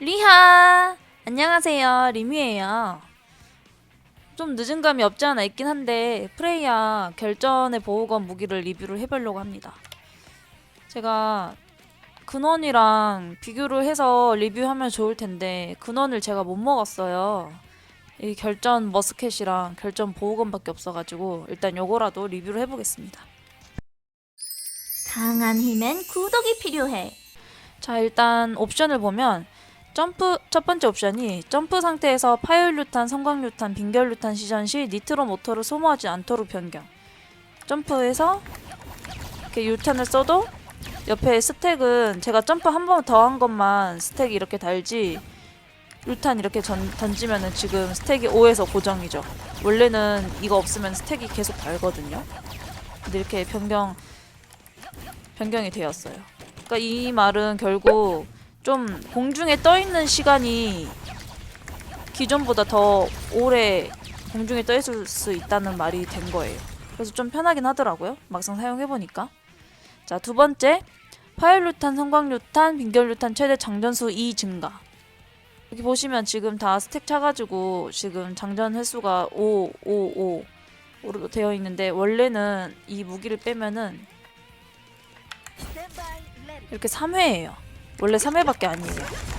리하! 안녕하세요. 리미예요. 좀 늦은 감이 없지 않아 있긴 한데 프레이야 결전의 보호건 무기를 리뷰를 해보려고 합니다. 제가 근원이랑 비교를 해서 리뷰하면 좋을 텐데 근원을 제가 못 먹었어요. 이 결전 머스켓이랑 결전 보호건밖에 없어가지고 일단 요거라도 리뷰를 해보겠습니다. 강한 힘엔 구독이 필요해. 자 일단 옵션을 보면 점프 첫 번째 옵션이 점프 상태에서 파열류탄, 성광류탄, 빙결류탄 시전 시 니트로 모터를 소모하지 않도록 변경. 점프해서 이렇게 유탄을 써도 옆에 스택은 제가 점프 한 번 더 한 것만 스택이 이렇게 달지 유탄 이렇게 전, 던지면은 지금 스택이 5에서 고정이죠. 원래는 이거 없으면 스택이 계속 달거든요. 근데 이렇게 변경 변경이 되었어요. 그러니까 이 말은 결국 좀 공중에 떠 있는 시간이 기존보다 더 오래 공중에 떠 있을 수 있다는 말이 된 거예요. 그래서 좀 편하긴 하더라고요. 막상 사용해 보니까. 자, 두 번째. 파열루탄, 성광루탄, 빙결루탄 최대 장전수 2 증가. 여기 보시면 지금 다 스택 차가지고 지금 장전 횟수가 5, 5, 5로 되어 있는데 원래는 이 무기를 빼면은 이렇게 3회예요. 원래 3회밖에 아니에요.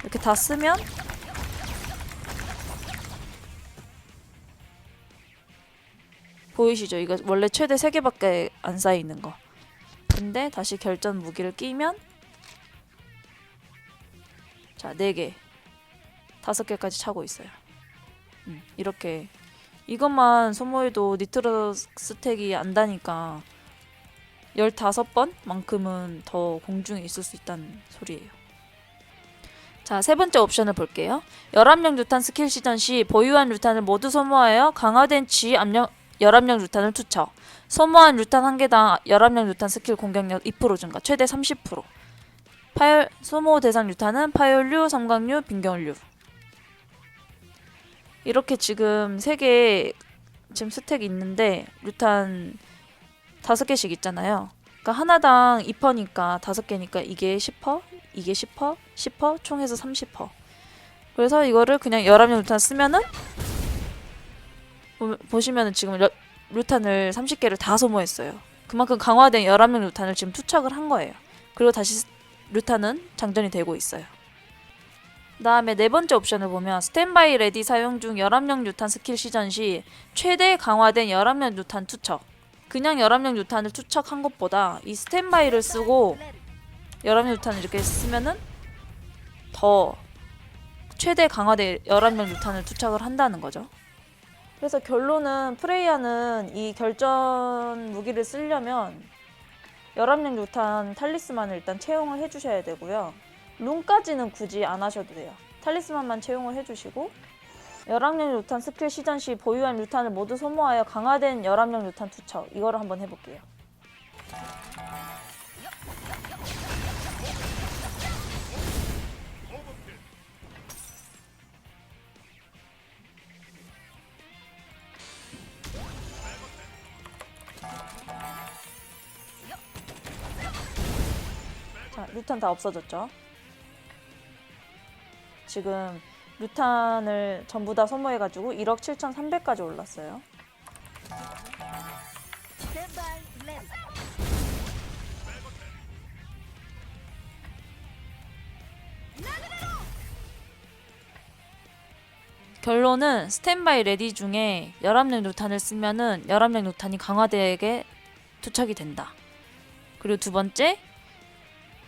이렇게 다 쓰면 보이시죠? 이거 원래 최대 3개밖에 안 쌓이는 거. 근데 다시 결전 무기를 끼면 자, 4개. 5개까지 차고 있어요. 음, 이렇게 이것만 소모해도 니트로 스택이 안 다니까 15번만큼은 더 공중에 있을 수 있다는 소리예요. 자, 세 번째 옵션을 볼게요. 열압력 루탄 스킬 시전 시 보유한 루탄을 모두 소모하여 강화된 지 압력 열압력 루탄을 투척. 소모한 루탄 한 개당 열압력 루탄 스킬 공격력 2% 증가, 최대 30%. 파열 소모 대상 루탄은 파열류, 섬광류, 빙경류. 이렇게 지금 세 개 지금 스택이 있는데 루탄 다섯 개씩 있잖아요. 그러니까 하나당 2퍼니까 다섯 개니까 이게 10퍼, 이게 10퍼, 10퍼, 총 해서 30퍼. 그래서 이거를 그냥 열압력 루탄 쓰면은 보- 보시면은 지금 러- 루탄을 30개를 다 소모했어요. 그만큼 강화된 열압력 루탄을 지금 투척을 한 거예요. 그리고 다시 스- 루탄은 장전이 되고 있어요. 그 다음에 네 번째 옵션을 보면 스탠바이 레디 사용 중 열압력 루탄 스킬 시전 시 최대 강화된 열압력 루탄 투척. 그냥 열압력 유탄을 투척한 것보다 이 스탠바이를 쓰고 열압력 유탄을 이렇게 쓰면은 더 최대 강화된 열압력 유탄을 투척을 한다는 거죠. 그래서 결론은 프레이야는 이 결전 무기를 쓰려면 열압력 유탄 탈리스만을 일단 채용을 해주셔야 되고요. 룬까지는 굳이 안 하셔도 돼요. 탈리스만만 채용을 해주시고 열압력 루탄 스킬 시전 시 보유한 루탄을 모두 소모하여 강화된 열압력 루탄 투척 이거를 한번 해볼게요. 자, 루탄 다 없어졌죠? 지금 루탄을 전부 다 소모해가지고 1억 7,300까지 올랐어요. 결론은 스탠바이 레디 중에 열압력 루탄을 쓰면은 열압력 루탄이 강화되게 투척이 된다. 그리고 두 번째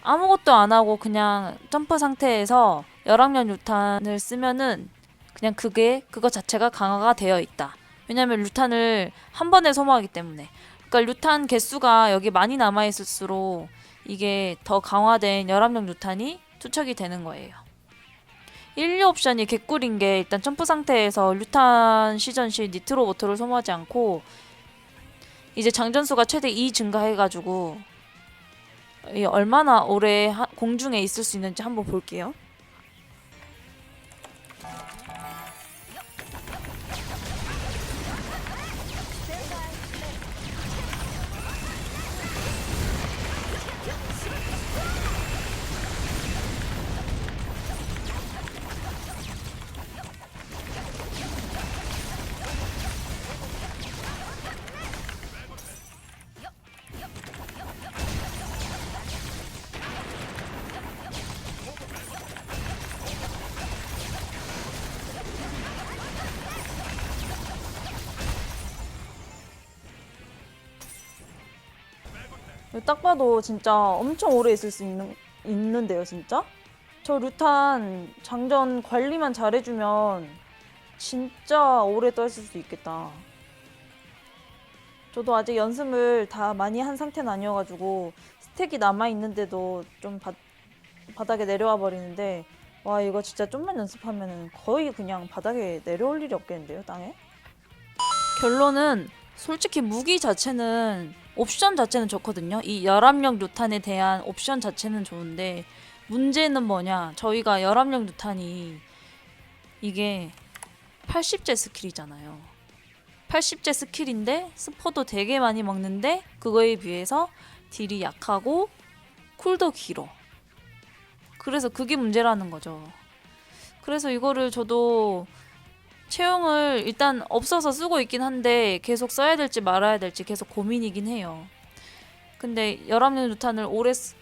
아무것도 안 하고 그냥 점프 상태에서 열압력 루탄을 쓰면은 그냥 그게 그거 자체가 강화가 되어 있다. 왜냐면 루탄을 한 번에 소모하기 때문에. 그러니까 루탄 개수가 여기 많이 남아 있을수록 이게 더 강화된 열압력 루탄이 투척이 되는 거예요. 1, 2 옵션이 개꿀인 게 일단 점프 상태에서 루탄 시전 시 니트로 모터를 소모하지 않고 이제 장전수가 최대 2 증가해가지고 이 얼마나 오래 하- 공중에 있을 수 있는지 한번 볼게요. 딱 봐도 진짜 엄청 오래 있을 수 있는, 있는데요, 진짜? 저 루탄 장전 관리만 잘해주면 진짜 오래 떠 있을 수 있겠다. 저도 아직 연습을 다 많이 한 상태는 아니어가지고 스택이 남아있는데도 좀 바, 바닥에 내려와 버리는데 와 이거 진짜 좀만 연습하면 거의 그냥 바닥에 내려올 일이 없겠는데요, 땅에? 결론은 솔직히 무기 자체는 옵션 자체는 좋거든요. 이 열압력 루탄에 대한 옵션 자체는 좋은데 문제는 뭐냐? 저희가 열압력 루탄이 이게 80제 스킬이잖아요. 80제 스킬인데 스포도 되게 많이 먹는데 그거에 비해서 딜이 약하고 쿨도 길어. 그래서 그게 문제라는 거죠. 그래서 이거를 저도 채용을 일단 없어서 쓰고 있긴 한데 계속 써야 될지 말아야 될지 계속 고민이긴 해요. 근데 열압력 루탄을 오래 쓰-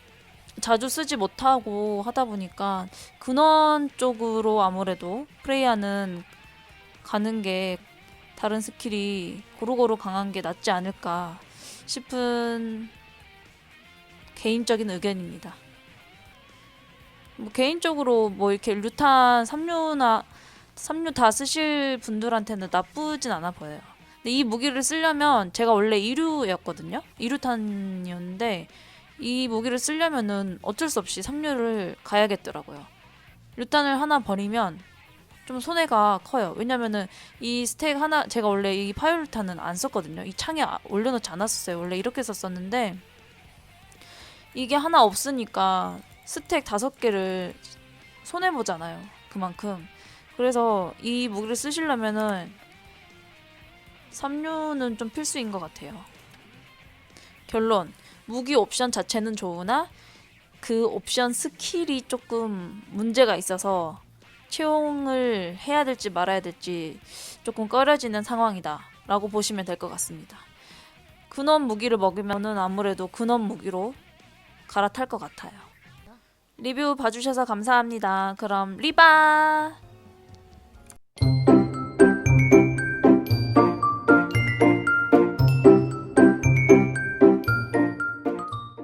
자주 쓰지 못하고 하다 보니까 근원 쪽으로 아무래도 프레이하는 가는 게 다른 스킬이 고루고루 강한 게 낫지 않을까 싶은 개인적인 의견입니다. 뭐 개인적으로 뭐 이렇게 루탄 3류나 3류 다 쓰실 분들한테는 나쁘진 않아 보여요. 근데 이 무기를 쓰려면 제가 원래 2류였거든요. 2류탄이었는데 이 무기를 쓰려면은 어쩔 수 없이 3류를 가야겠더라고요. 루탄을 하나 버리면 좀 손해가 커요. 왜냐면은 이 스택 하나 제가 원래 이 파이올루탄은 안 썼거든요. 이 창에 아- 올려놓지 않았었어요. 원래 이렇게 썼었는데 이게 하나 없으니까 스택 다섯 개를 손해 보잖아요. 그만큼. 그래서 이 무기를 쓰시려면은 3류는 좀 필수인 것 같아요. 결론. 무기 옵션 자체는 좋으나 그 옵션 스킬이 조금 문제가 있어서 채용을 해야 될지 말아야 될지 조금 꺼려지는 상황이다 라고 보시면 될 것 같습니다. 근원 무기를 먹으면은 아무래도 근원 무기로 갈아탈 것 같아요. 리뷰 봐주셔서 감사합니다. 그럼 리바!